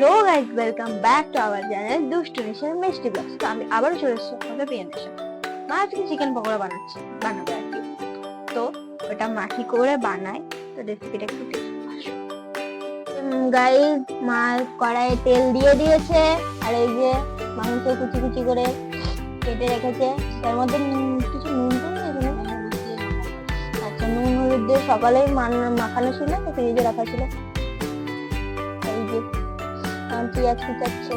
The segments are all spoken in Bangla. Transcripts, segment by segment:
Hello guys welcome back to our channel দুষ্টু নেশার মিষ্টি ব্লগস তো আমি আবারও চলে এসেছি আমাদের বিয়ে নেশা মা আজকে চিকেন পকোড়া বানাচ্ছে, বানাবে আর কি। তো ওটা মা কি করে বানায় তো রেসিপিটা একটু গাইজ মা কড়াইয়ে তেল দিয়ে দিয়েছে, আর এই যে মাংস কুচি কুচি করে কেটে রেখেছে। তার মধ্যে কিছু নুন? আচ্ছা নুন, হলুদ দিয়ে সকালেই মান- মাখানো ছিল তো ফ্রিজে রাখা ছিল। আমার পেঁয়াজ কুচাচ্ছে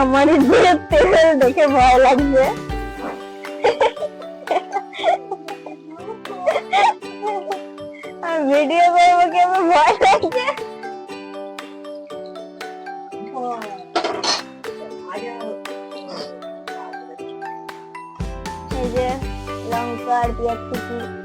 আমার যে তেল দেখে ভয় লাগছে। ভিডিও করব কি আমার ভয় লাগছে? লঙ্কা আর পেঁয়াজ কুচি।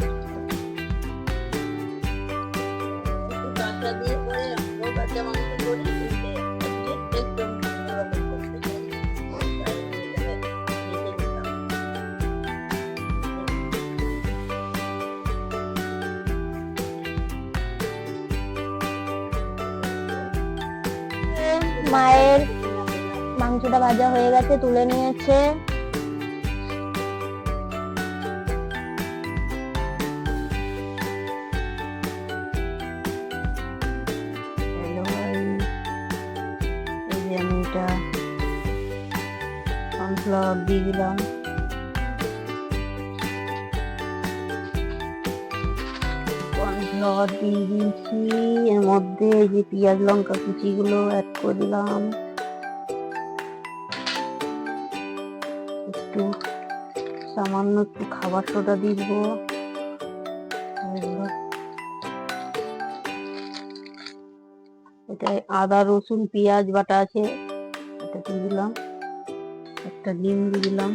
মায়ের মাংসটা ভাজা হয়ে গেছে তুলে নিয়েছে। আমি এটা কর্নফ্লাওয়ার দিয়ে দিলাম। কর্নফ্লাওয়ার দিয়ে দিয়েছি এর মধ্যে এই যে পেঁয়াজ, লঙ্কা, কুচিগুলো অ্যাড করে দিলাম। একটু সামান্য একটু খাবার সোডা দেবো। এটায় আদা, রসুন, পেঁয়াজ বাটা আছে এটা দিয়ে দিলাম। একটা ডিম দিয়ে দিলাম।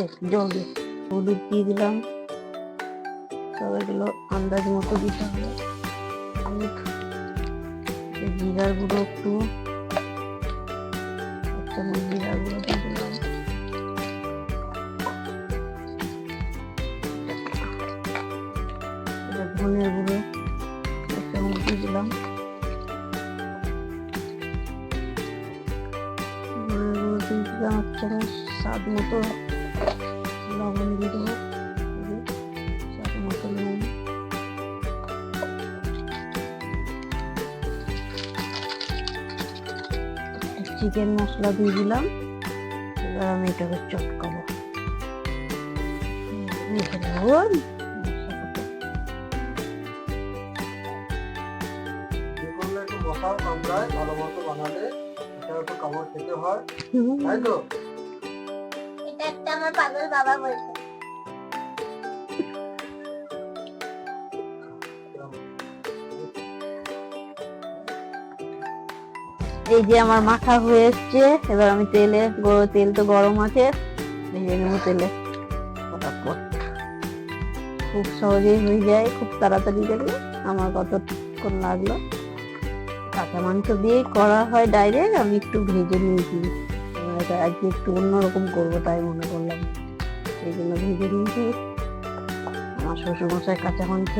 বেশ জল দিয়ে হলুদ দিয়ে দিলাম। সব এগুলো আন্দাজ মতো দিতে হবে। জিরার গুঁড়ো একটু। এক গুঁড়ো দিয়ে দিলাম। ধনের গুঁড়ো। এক চামচ দিয়ে দিলাম। ধনের গুঁড়ো স্বাদ মতো চিকেন মশলা দিয়ে দিলাম। এবার আমি এটাকে চটকাবো কামড়ায় ভালো মতো বানালে এটা একটু কামড় খেতে হয়। তাই তো? এটা একটা আমার পাগল বাবা বলছে। এই যে আমার মাখা হয়ে এসছে এবার আমি তেলে গরম তেল তো গরম আছে, ভেজে নেব তেলে। খুব সহজেই হয়ে যায়, খুব তাড়াতাড়ি গেলে আমার কতক্ষণ লাগল। কাঁচা মাংস দিয়েই করা হয় ডাইরেক্ট আমি একটু ভেজে নিয়েছি। আজকে একটু অন্যরকম করব তাই মনে করলাম। সেই জন্য ভেজে নিয়েছি। আমার শ্বশুরমশাই কাঁচা মাংস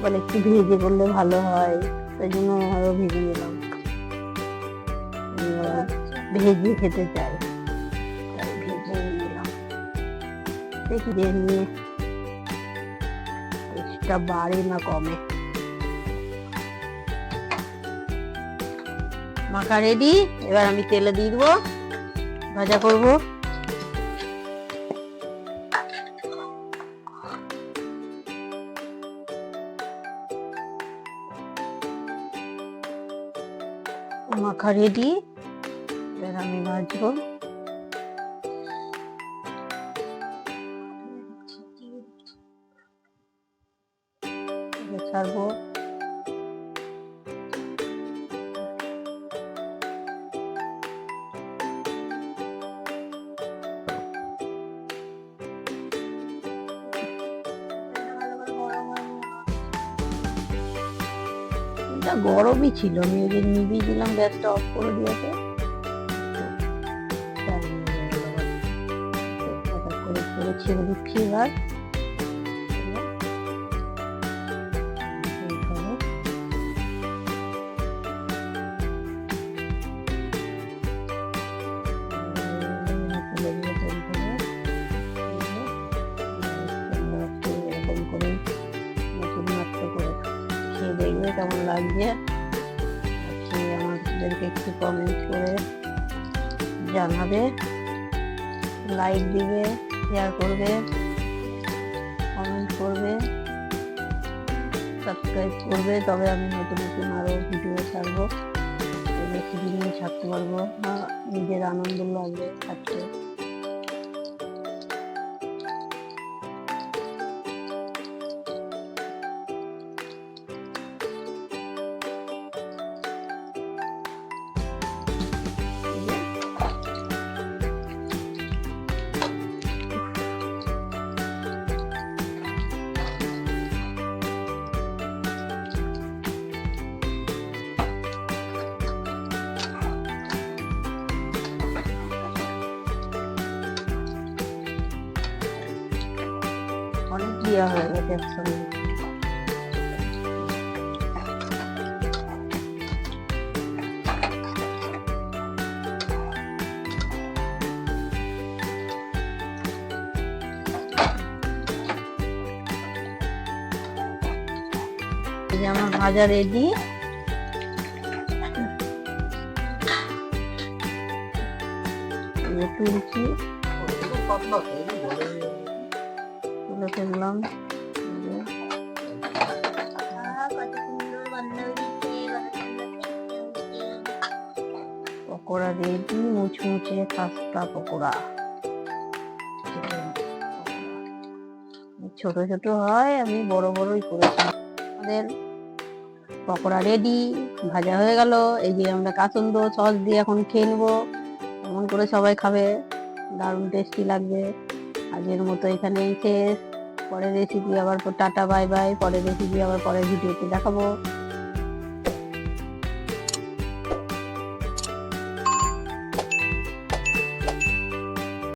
বলে একটু ভেজে করলে ভালো হয় তাই জন্য আরও ভেজে নিলাম। ভেজে খেতে চাই ভেজে নিলাম দেখি নিয়ে টেস্টটা বাড়ে না কমে মাখা রেডি এবার আমি তেলে দিয়ে দেবো ভাজা করব মাখা রেডি আমি ভাজবো ছাড়বো গরমই ছিল আমি ওই যে দিলাম গ্যাসটা অফ করে দিয়েছে। করে খেয়ে দেখবে কেমন লাগছে আমাদেরকে একটু কমেন্ট করে জানাবে লাইক দিবে শেয়ার করবে কমেন্ট করবে সাবস্ক্রাইব করবে, তবে আমি নতুন নতুন আরও ভিডিও ছাড়বো। বেশি দিন ছাড়তে পারব নিজের আনন্দ লাগবে ছাড়তে অনেক দেওয়া হয়ে গেছে একসঙ্গে আমার ভাজা রেডি তুলছি। হচ্ছে। পকোড়া রেডি মুচমুচে খাস্তা পকোড়া ছোট ছোট হয় আমি বড় বড়ই করেছি আমাদের পকোড়া রেডি ভাজা হয়ে গেল এই যে আমরা কাসন্দ সস দিয়ে এখন খেয়ে নেব এমন করে সবাই খাবে দারুণ টেস্টি লাগবে আজকের মতো এখানেই শেষ পরের রেসিপি আবার টাটা বাই বাই পরের রেসিপি আবার পরের ভিডিওতে দেখাবো।